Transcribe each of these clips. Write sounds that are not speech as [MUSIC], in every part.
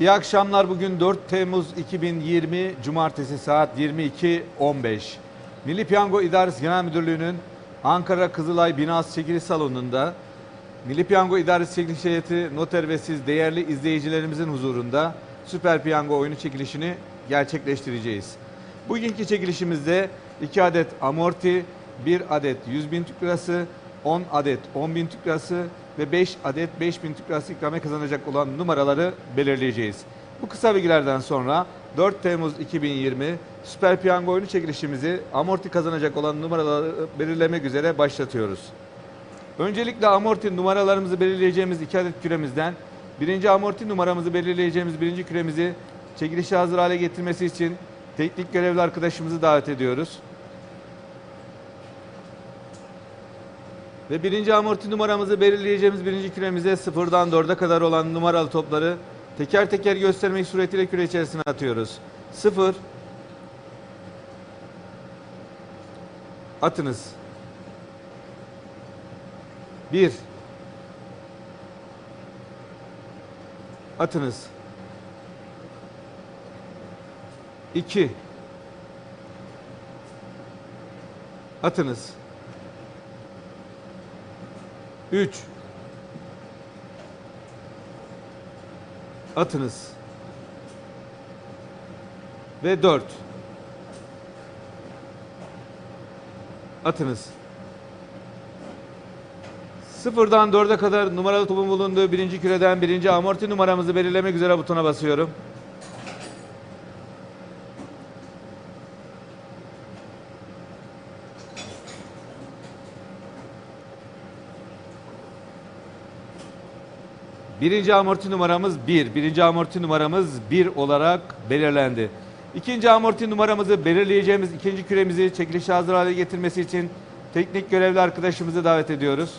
İyi akşamlar. Bugün 4 Temmuz 2020 Cumartesi saat 22.15. Milli Piyango İdaresi Genel Müdürlüğü'nün Ankara Kızılay Binası Çekiliş Salonu'nda Milli Piyango İdaresi Çekiliş Heyeti noter ve siz değerli izleyicilerimizin huzurunda Süper Piyango oyunu çekilişini gerçekleştireceğiz. Bugünkü çekilişimizde 2 adet amorti, 1 adet 100 bin Türk lirası, 10 adet 10 bin Türk lirası ve 5 adet 5 bin Türk lirası ikramiye kazanacak olan numaraları belirleyeceğiz. Bu kısa bilgilerden sonra 4 Temmuz 2020 Süper Piyango oyunu çekilişimizi amorti kazanacak olan numaraları belirlemek üzere başlatıyoruz. Öncelikle amorti numaralarımızı belirleyeceğimiz iki adet küremizden birinci amorti numaramızı belirleyeceğimiz birinci küremizi çekilişe hazır hale getirmesi için teknik görevli arkadaşımızı davet ediyoruz. Ve birinci amorti numaramızı belirleyeceğimiz birinci küremize sıfırdan dörde kadar olan numaralı topları teker teker göstermek suretiyle küre içerisine atıyoruz. Sıfır. Atınız. 1 Atınız 2 Atınız 3 Atınız. Ve 4 Atınız. Sıfırdan dörde kadar numaralı topun bulunduğu birinci küreden birinci amorti numaramızı belirlemek üzere butona basıyorum. Birinci amorti numaramız 1. Birinci amorti numaramız 1 olarak belirlendi. İkinci amorti numaramızı belirleyeceğimiz ikinci küremizi çekilişe hazır hale getirmesi için teknik görevli arkadaşımızı davet ediyoruz.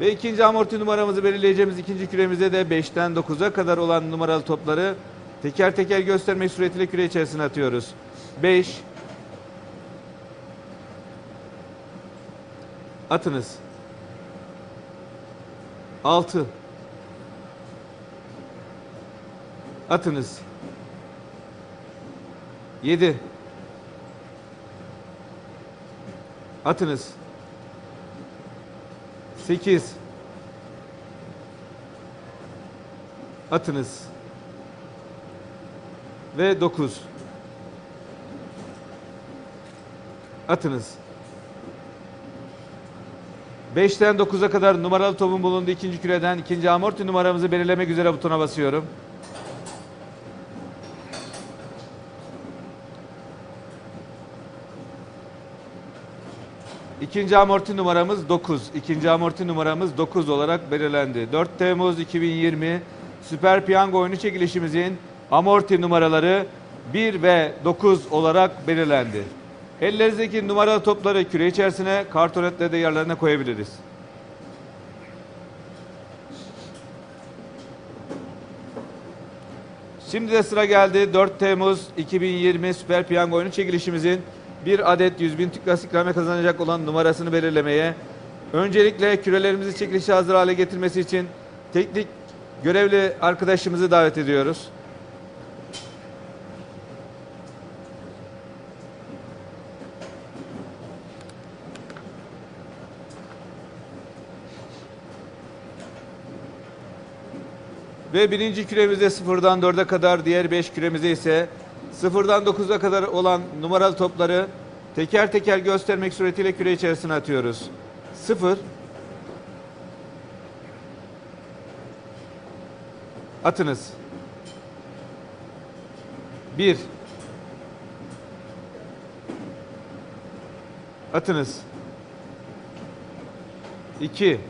Ve ikinci amorti numaramızı belirleyeceğimiz ikinci küremize de 5'ten 9'a kadar olan numaralı topları teker teker göstermek suretiyle küre içerisine atıyoruz. 5 Atınız. 6 Atınız. 7 Atınız. 8 Atınız. Ve 9 Atınız. 5'ten 9'a kadar numaralı topun bulunduğu ikinci küreden ikinci amorti numaramızı belirlemek üzere butona basıyorum. İkinci amorti numaramız 9. İkinci amorti numaramız 9 olarak belirlendi. 4 Temmuz 2020 Süper Piyango oyunu çekilişimizin amorti numaraları 1 ve 9 olarak belirlendi. Ellerinizdeki numaralı topları küre içerisine kartonetle de yerlerine koyabiliriz. Şimdi de sıra geldi 4 Temmuz 2020 Süper Piyango oyunu çekilişimizin bir adet 100 bin Türk Lirası ikramiye kazanacak olan numarasını belirlemeye. Öncelikle kürelerimizi çekilişe hazır hale getirmesi için teknik görevli arkadaşımızı davet ediyoruz. Ve birinci küremizde sıfırdan dörde kadar, diğer beş küremizde ise sıfırdan dokuza kadar olan numaralı topları teker teker göstermek suretiyle küre içerisine atıyoruz. Sıfır. Atınız. Bir. Atınız. İki.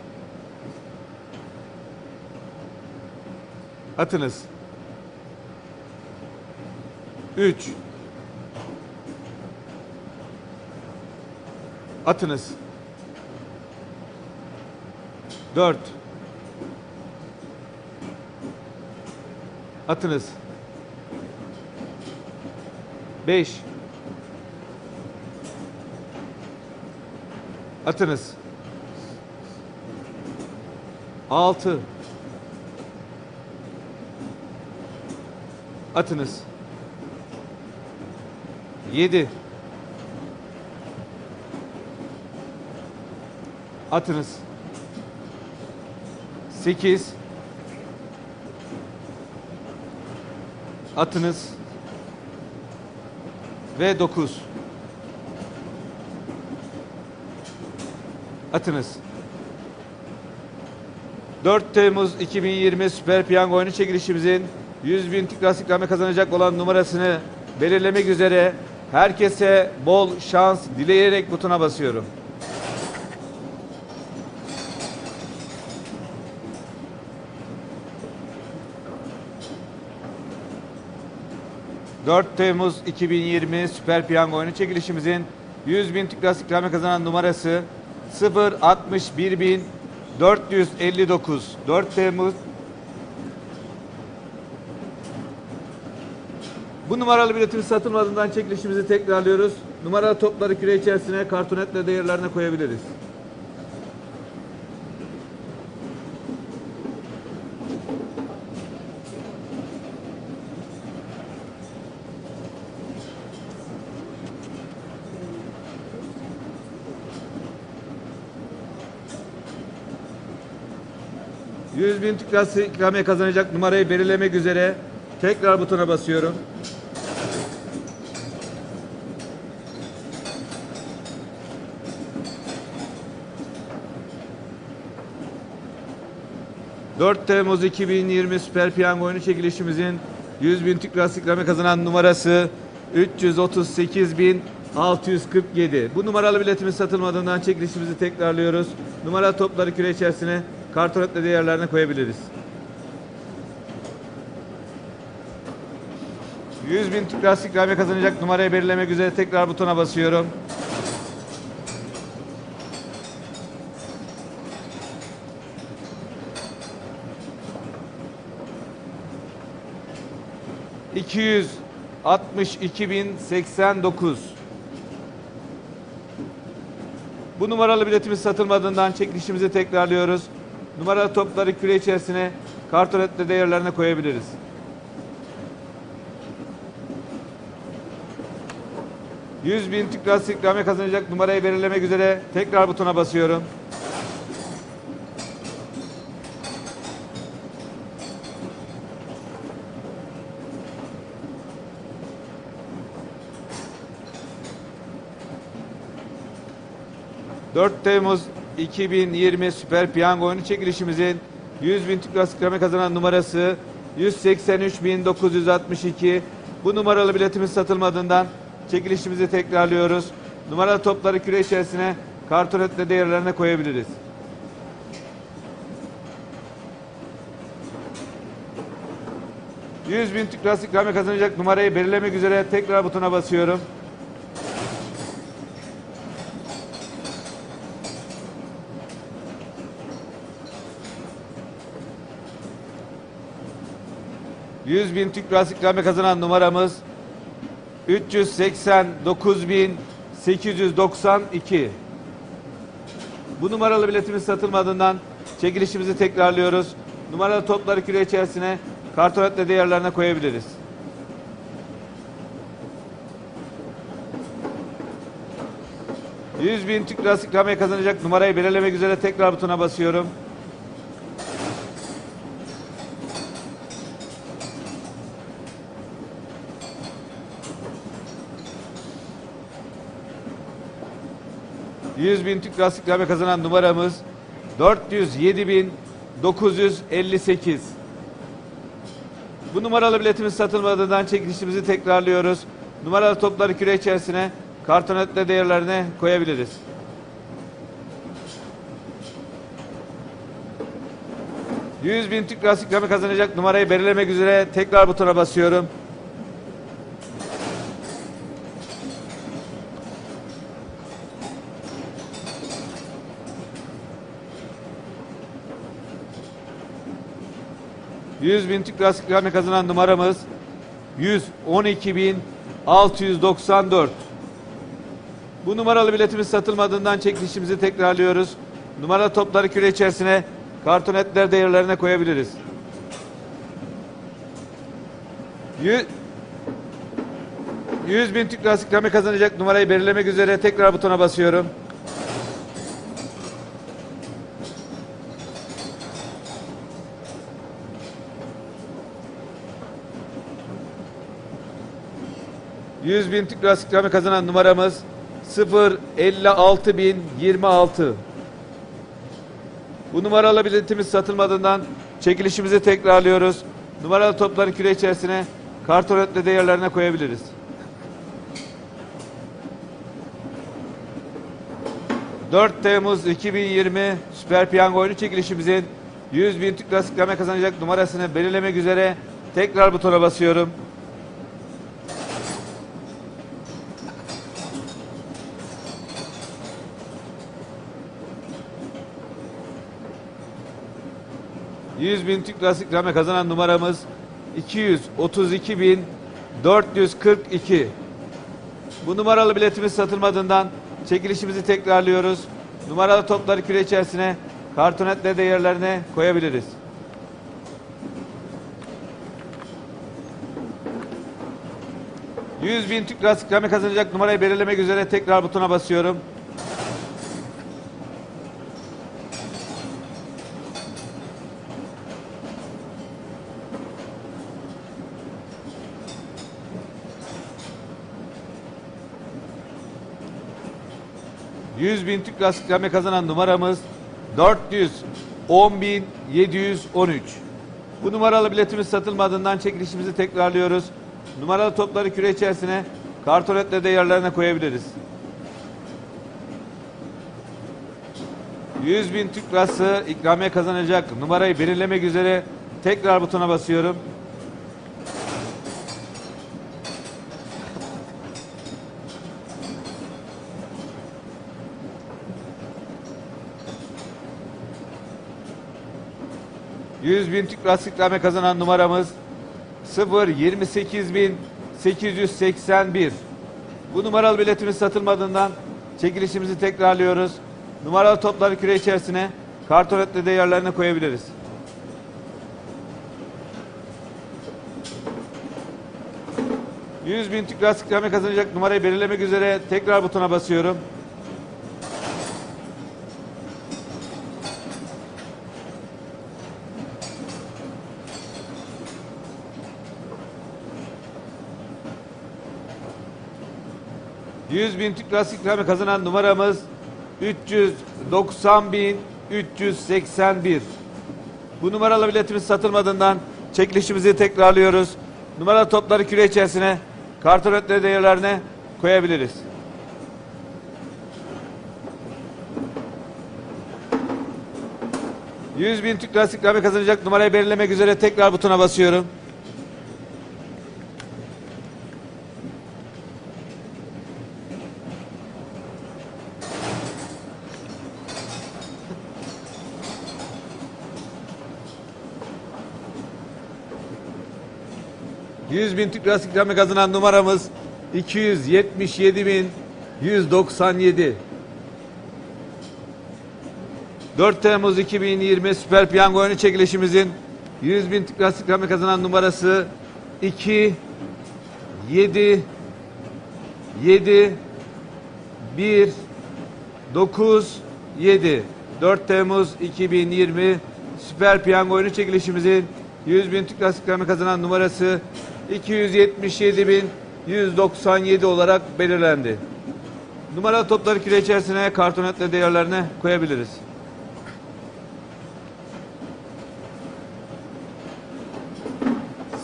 Atınız. 3 Atınız. 4 Atınız. 5 Atınız. 6 Atınız. 7 Atınız. 8 Atınız. Ve 9 Atınız. 4 Temmuz 2020 Süper Piyango oyunu çekilişimizin 100 bin Türk Lirası ikramiye kazanacak olan numarasını belirlemek üzere herkese bol şans dileyerek butona basıyorum. ...4 Temmuz 2020 Süper Piyango oyunu çekilişimizin 100 bin Türk Lirası ikramiye kazanan numarası 061.459 4 Temmuz Bu numaralı biletimiz satılmadığından çekilişimizi tekrarlıyoruz. Numaralı topları küre içerisine kartonetle değerlerine koyabiliriz. ...100 bin Türk lirası ikramiye kazanacak numarayı belirlemek üzere... ...tekrar butona basıyorum. ...4 Temmuz 2020 Süper Piyango oyunu çekilişimizin... ...100 bin Türk lirası kazanan numarası... ...338.647. Bu numaralı biletimiz satılmadığından çekilişimizi tekrarlıyoruz. Numaralı topları küre içerisine... ...kartonetle değerlerine koyabiliriz. 100 bin Türk lirası kazanacak numarayı belirlemek üzere tekrar butona basıyorum. ...262.089 Bu numaralı biletimiz satılmadığından çekilişimizi tekrarlıyoruz. Numaralı topları küre içerisine kartonetle değerlerine koyabiliriz. 100 bin Türk lirası kazanacak numarayı belirlemek üzere tekrar butona basıyorum. ...4 Temmuz 2020 Süper Piyango oyunu çekilişimizin 100 bin Türk lirası ikramiye kazanan numarası 183.962 bu numaralı biletimiz satılmadığından çekilişimizi tekrarlıyoruz. Numaralı topları küre içerisine kartonetle değerlerine koyabiliriz. ...100 bin Türk lirası ikramiye kazanacak numarayı belirlemek üzere tekrar butona basıyorum. ...100 bin Türk lirası ikramiye kazanan numaramız... 389.892. Bu numaralı biletimiz satılmadığından çekilişimizi tekrarlıyoruz. Numaralı topları küre içerisine kartonetle değerlerine koyabiliriz. ...100 bin Türk lirası ikramiye kazanacak numarayı belirlemek üzere tekrar butona basıyorum. ...100 bin Türk lirası ikramiye kazanan numaramız... ...407.958. Bu numaralı biletimiz satılmadığından çekilişimizi tekrarlıyoruz. Numaralı topları küre içerisine... ...kartonetle değerlerine koyabiliriz. ...100 bin Türk lirası kazanacak numarayı belirlemek üzere... ...tekrar butona basıyorum. ...100 bin Türk lirası ikramiye kazanan numaramız... ...112.694. Bu numaralı biletimiz satılmadığından çekilişimizi tekrarlıyoruz. Numaralı topları küre içerisine... kartonetler değerlerine koyabiliriz. 100, 100 bin Türk Lirası ikramiye kazanacak numarayı belirlemek üzere tekrar butona basıyorum. Yüz bin Türk Lirası ikramiye kazanan numaramız 0 56 bin 26. Bu numaralı biletimiz satılmadığından çekilişimizi tekrarlıyoruz. Numaralı topları küre içerisine kartonetle değerlerine koyabiliriz. ...4 Temmuz 2020 Süper Piyango oyunu çekilişimizin 100 bin Türk Lirası kazanacak numarasını belirlemek üzere tekrar butona basıyorum. ...100 bin Türk Lirası ikramiye kazanan numaramız... ...232.442. Bu numaralı biletimiz satılmadığından... ...çekilişimizi tekrarlıyoruz. Numaralı topları küre içerisine... ...kartonetle de yerlerine koyabiliriz. ...100 bin Türk Lirası ikramiye kazanacak numarayı belirlemek üzere tekrar butona basıyorum. ...100 bin Türk Lirası ikramiye kazanan numaramız... ...410.713. Bu numaralı biletimiz satılmadığından çekilişimizi tekrarlıyoruz. Numaralı topları küre içerisine... ...kartonetle de yerlerine koyabiliriz. 100 bin Türk Lirası ikramiye kazanacak numarayı belirlemek üzere... ...tekrar butona basıyorum. ...100 bin ikramiye kazanan numaramız... ...0 28 bin 881. Bu numaralı biletimiz satılmadığından... ...çekilişimizi tekrarlıyoruz. Numaralı topları küre içerisine... ...kartonetle de yerlerine koyabiliriz. ...100 bin Türk Lirası ikramiye kazanacak numarayı belirlemek üzere... ...tekrar butona basıyorum. ...100 bin Türk Lirası ikramiye kazanan numaramız... ...390 bin 381. Bu numaralı biletimiz satılmadığından... ...çekilişimizi tekrarlıyoruz. Numaralı topları küre içerisine... ...kartonetle değerlerine koyabiliriz. ...100 bin Türk Lirası kazanacak numarayı belirlemek üzere tekrar butona basıyorum. ...100 bin Türk Lirası ikramiye kazanan numaramız... ...277 bin 197. 4 Temmuz 2020 Süper Piyango oyunu çekilişimizin... ...100 bin Türk Lirası ikramiye kazanan numarası... ...2... 7... 7... 1... 9... 7... 4 Temmuz 2020 Süper Piyango oyunu çekilişimizin 100 bin Türk Lirası ikramiye kazanan numarası 277.197 olarak belirlendi. Numaralı topları küre içerisine kartonetle değerlerine koyabiliriz.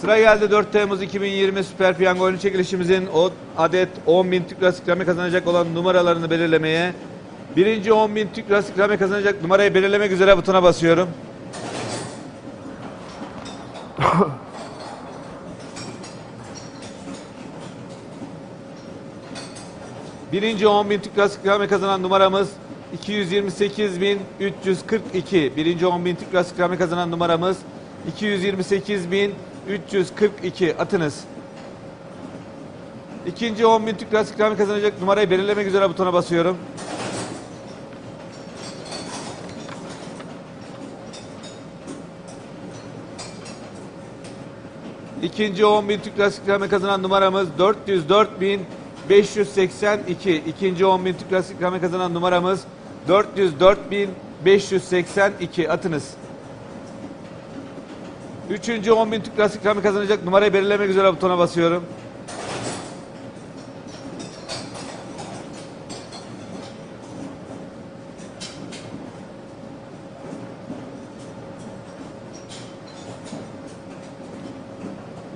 Sıra geldi 4 Temmuz 2020 Süper Piyango oyunu çekilişimizin o adet 10 bin Türk Lirası ikramiye kazanacak olan numaralarını belirlemeye. Birinci 10 bin Türk Lirası ikramiye kazanacak numarayı belirlemek üzere butona basıyorum. [LAUGHS] Birinci 10 bin Türk Lirası ikramiye kazanan numaramız 228.342. Birinci 10 bin Türk Lirası ikramiye kazanan numaramız 228.342. Atınız. İkinci 10 bin Türk Lirası ikramiye kazanacak numarayı belirlemek üzere butona basıyorum. İkinci 10 bin Türk Lirası ikramiye kazanan numaramız 404 bin 582. İkinci 10 bin klasik ikramiye kazanan numaramız 404 bin 582. Atınız. Üçüncü 10 bin klasik ikramiye kazanacak numarayı belirlemek üzere butona basıyorum.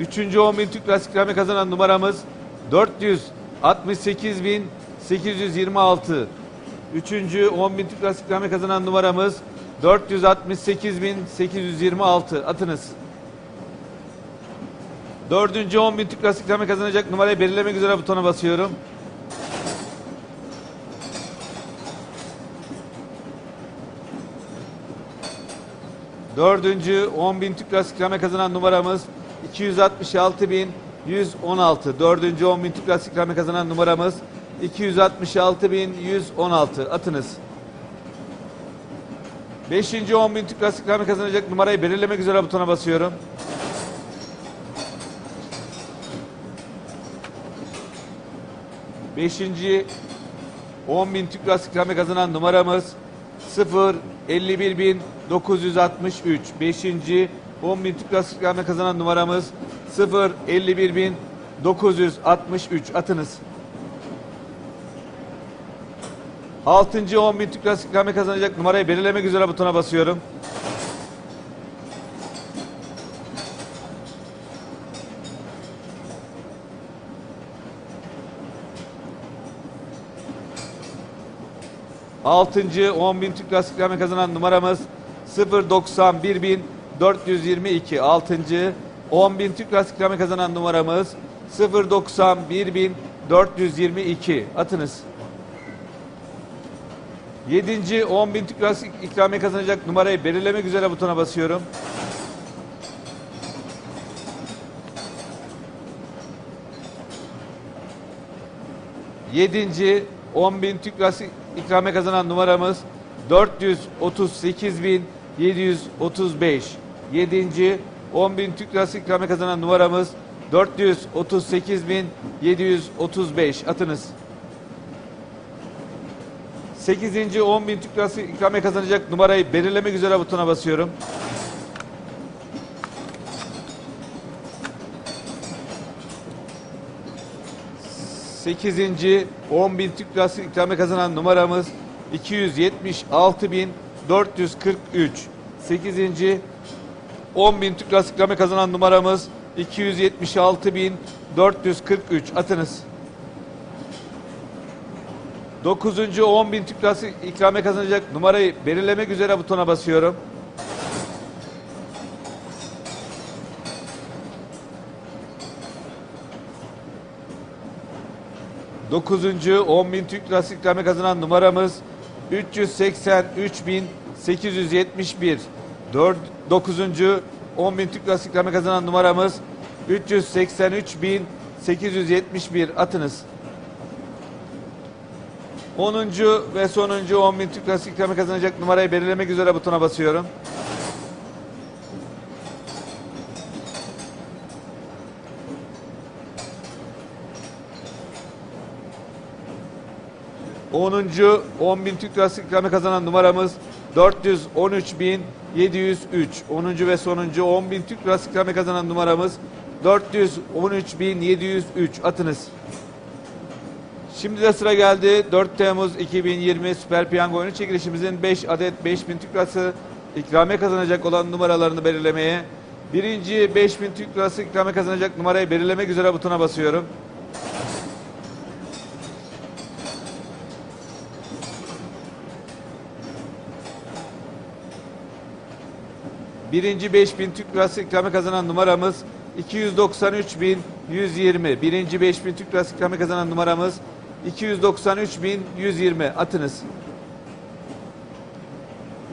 Üçüncü 10 bin Türk Lastik Rami kazanan numaramız 400 68.826. Üçüncü 10.000 Türk Lirası ikramiye kazanan numaramız 468.826. Atınız. Dördüncü 10.000 Türk Lirası ikramiye kazanacak numarayı belirlemek üzere butona basıyorum. Dördüncü 10.000 Türk Lirası ikramiye kazanan numaramız 266.000 116. Dördüncü 10 bin Türk Lirası ikramiye kazanan numaramız 266 bin 116. Atınız. Beşinci 10 bin Türk Lirası ikramiye kazanacak numarayı belirlemek üzere butona basıyorum. Beşinci 10 bin Türk Lirası ikramiye kazanan numaramız 0 51 bin 963. Beşinci 10 bin Türk Lirası ikramiye kazanan numaramız 0 51 bin 963. Atınız. Altıncı 10 bin Türk Lirası ikramiye kazanacak numarayı belirlemek üzere butona basıyorum. Altıncı 10 bin Türk Lirası ikramiye kazanan numaramız 091 bin 422. Altıncı 10 bin Türk Lirası ikramiye kazanan numaramız 091 bin 422. Atınız. Yedinci 10 bin Türk Lirası ikramiye kazanacak numarayı belirlemek üzere butona basıyorum. Yedinci 10 bin Türk Lirası ikramiye kazanan numaramız 438 bin 735. Yedinci 10 bin Türk Lirası ikramiye kazanan numaramız 438 bin 735. Atınız. 8. 10 bin Türk Lirası ikramiye kazanacak numarayı belirlemek üzere butona basıyorum. Sekizinci 10 bin Türk Lirası ikramiye kazanan numaramız 276 bin 443. Sekizinci 10 bin Türk Lirası ikramiye kazanan numaramız 276 bin 443. Atınız. 9. 10 bin Türk Lirası ikramiye kazanacak numarayı belirlemek üzere butona basıyorum. Dokuzuncu 10 bin Türk Lirası ikramiye kazanan numaramız 383 bin 871. Dört, dokuzuncu 10 bin Türk Lirası ikramiye kazanan numaramız 383 bin 871. Atınız. 10. ve sonuncu 10 bin Türk Lirası ikramiye kazanacak numarayı belirlemek üzere butona basıyorum. Onuncu 10 bin Türk Lirası ikramiye kazanan numaramız 413 bin 703. 10. ve sonuncu 10 bin Türk Lirası ikramiye kazanan numaramız 413 bin 703. Atınız. Şimdi de sıra geldi 4 Temmuz 2020 Süper Piyango oyunu çekilişimizin 5 adet 5000 Türk Lirası ikramiye kazanacak olan numaralarını belirlemeye. Birinci 5000 Türk Lirası ikramiye kazanacak numarayı belirlemek üzere butona basıyorum. Birinci 5000 Türk Lirası ikramiye kazanan numaramız 293.120. Birinci 5000 Türk Lirası ikramiye kazanan numaramız 293.120. Atınız.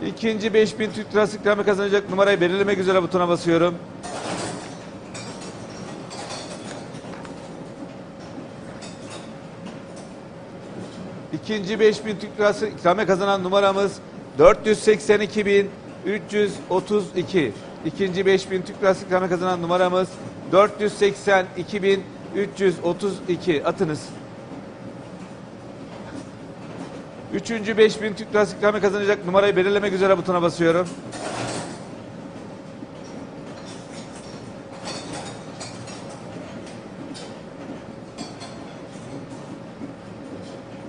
İkinci 5000 Türk Lirası ikramiye kazanacak numarayı belirlemek üzere butona basıyorum. İkinci 5000 Türk Lirası ikramiye kazanan numaramız 482.332. İkinci 5000 Türk Lirası ikramiye kazanan numaramız 480 2332 atınız. Üçüncü 5000 Türk Lirası ikramiye kazanacak numarayı belirlemek üzere butona basıyorum.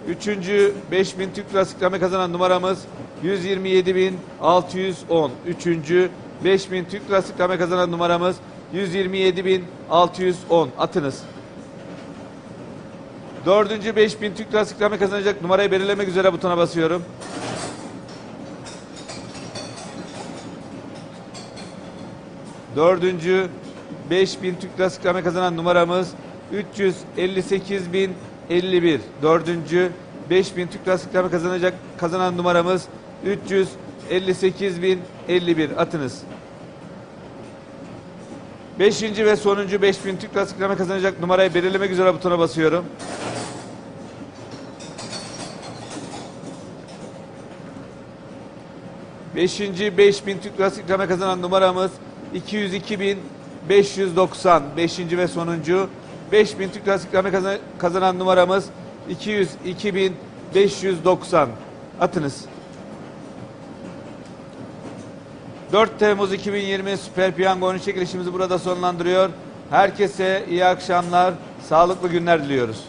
Üçüncü 5000 Türk Lirası ikramiye kazanan numaramız 127.610. Üçüncü 5000 Türk Lirası ikramiye kazanan numaramız 127.610. Atınız. Dördüncü 5000 Türk Lirası ikramiye kazanacak numarayı belirlemek üzere butona basıyorum. Dördüncü 5000 Türk Lirası ikramiye kazanan numaramız 358.051. Dördüncü 5000 Türk Lirası ikramiye kazanacak kazanan numaramız 358.051. Atınız. Beşinci ve sonuncu 5000 Türk Lirası ikramiye kazanacak numarayı belirlemek üzere butona basıyorum. Beşinci 5000 Türk Lirası ikramiye kazanan numaramız 202.590. Beşinci ve sonuncu 5000 Türk kazan- kazanan numaramız 202.590. Atınız. 4 Temmuz 2020 Süper Piyango'nun çekilişimizi burada sonlandırıyor. Herkese iyi akşamlar, sağlıklı günler diliyoruz.